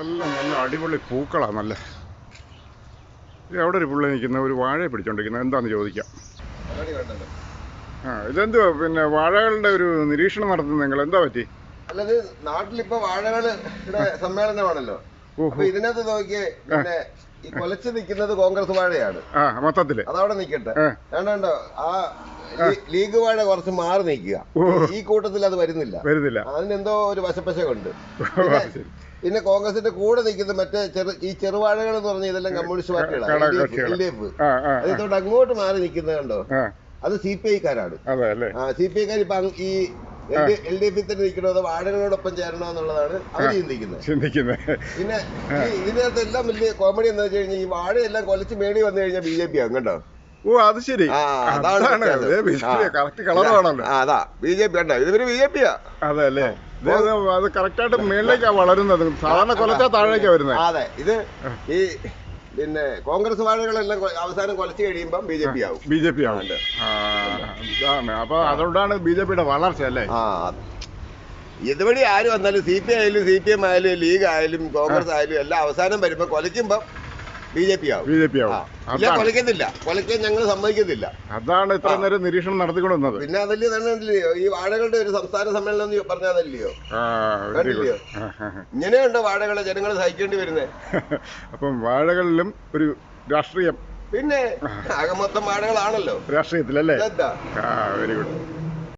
ഇതെല്ലാം നല്ല അടിപൊളി പൂക്കളാണ് നല്ല. എവിടെ ഒരു പുള്ളി നിൽക്കുന്ന? ഒരു വാഴ പിടിച്ചോണ്ടിരിക്കുന്നത്. എന്താന്ന് ചോദിക്കാം. ആ ഇതെന്തുവാ? പിന്നെ വാഴകളുടെ ഒരു നിരീക്ഷണം നടത്തുന്നത് നിങ്ങൾ എന്താ പറ്റി? അല്ലത് നാട്ടിലിപ്പോ വാഴകൾ സമ്മേളനമാണല്ലോ. ഇതിനകത്ത് നോക്കിയേ പിന്നെ ഈ കൊലച്ച് നിൽക്കുന്നത് കോൺഗ്രസ് വാഴയാണ്. ആ മൊത്തത്തിൽ. അതവിടെ നിൽക്കട്ടെ. വേണ്ടോ. ആ ലീഗ് വാഴ കുറച്ച് മാറി നിൽക്കുക. ഈ കൂട്ടത്തിൽ അത് വരുന്നില്ല. വരുന്നില്ല. അതിനെന്തോ ഒരു വശപ്പശകുണ്ട്. പിന്നെ കോൺഗ്രസിന്റെ കൂടെ നിൽക്കുന്ന മറ്റേ ചെറു ഈ ചെറുവാഴകൾ എന്ന് പറഞ്ഞ ഇതെല്ലാം കമ്മ്യൂണിസ്റ്റ് പാർട്ടികളാണ്. എൽ ഡി എഫ് അതിനോട് അങ്ങോട്ട് മാറി നിൽക്കുന്നത് കണ്ടോ? അത് സി പി ഐക്കാരാണ്. സി പി ഐക്കാർ ഇപ്പൊ ഈ എൽ ഡി എഫിൽ തന്നെ നിൽക്കണോ അതോ വാഴകളോടൊപ്പം ചേരണോ എന്നുള്ളതാണ് അവർ ചിന്തിക്കുന്നത്. ചിന്തിക്കുന്നത്. പിന്നെ ഇതിനകത്ത് എല്ലാം വലിയ കോമഡി എന്ന് വെച്ച് കഴിഞ്ഞാൽ ഈ വാഴയെല്ലാം കൊലച്ച് മേടി വന്നു കഴിഞ്ഞാൽ ബി ജെ പി ആകും കേട്ടോ ഓ അത് ശരി. അതാണ്. കറക്റ്റ് കളറാണല്ലോ അതാ ബി ജെ പി കണ്ടോ? ഇതൊരു ബി ജെ പിയാ അതെ അല്ലേ അത് കറക്റ്റായിട്ട് മേളിലേക്കാ വളരുന്നത്. സാധാരണ കൊലച്ചാ താഴേക്കാ വരുന്നത്. അതെ. ഇത് ഈ പിന്നെ കോൺഗ്രസ് വാഴകളെല്ലാം അവസാനം കൊലച്ചു കഴിയുമ്പോൾ ബി ജെ പി ആവും. ബി ജെ പി ആവും. അപ്പൊ അതുകൊണ്ടാണ് ബി ജെ പിയുടെ വളർച്ച അല്ലേ? ഇതുവഴി ആര് വന്നാലും സി പി ആയാലും സി പി എം ആയാലും ലീഗ് ആയാലും കോൺഗ്രസ് ആയാലും എല്ലാം അവസാനം വരുമ്പോ കൊലയ്ക്കുമ്പം ബി ജെ പി ആവും. B J P. ആവും. ഇല്ല കൊലയ്ക്കത്തില്ല ഞങ്ങൾ സമ്മതിക്കത്തില്ല. അതാണ് ഇത്ര നേരം നിരീക്ഷണം നടത്തിക്കൊണ്ടുവന്നത് പിന്നെ അതല്ലേ തന്നെ ഈ വാഴകളുടെ ഒരു സംസ്ഥാന സമ്മേളനം എന്ന് പറഞ്ഞതല്ലയോ? കണ്ടില്ലയോ? ഇങ്ങനെയുണ്ട് വാഴകളെ ജനങ്ങൾ സഹിക്കേണ്ടി വരുന്നത് അപ്പം വാഴകളിലും ഒരു രാഷ്ട്രീയം. പിന്നെ ആകെ മൊത്തം വാഴകളാണല്ലോ. രാഷ്ട്രീയത്തിലല്ലേ? Very good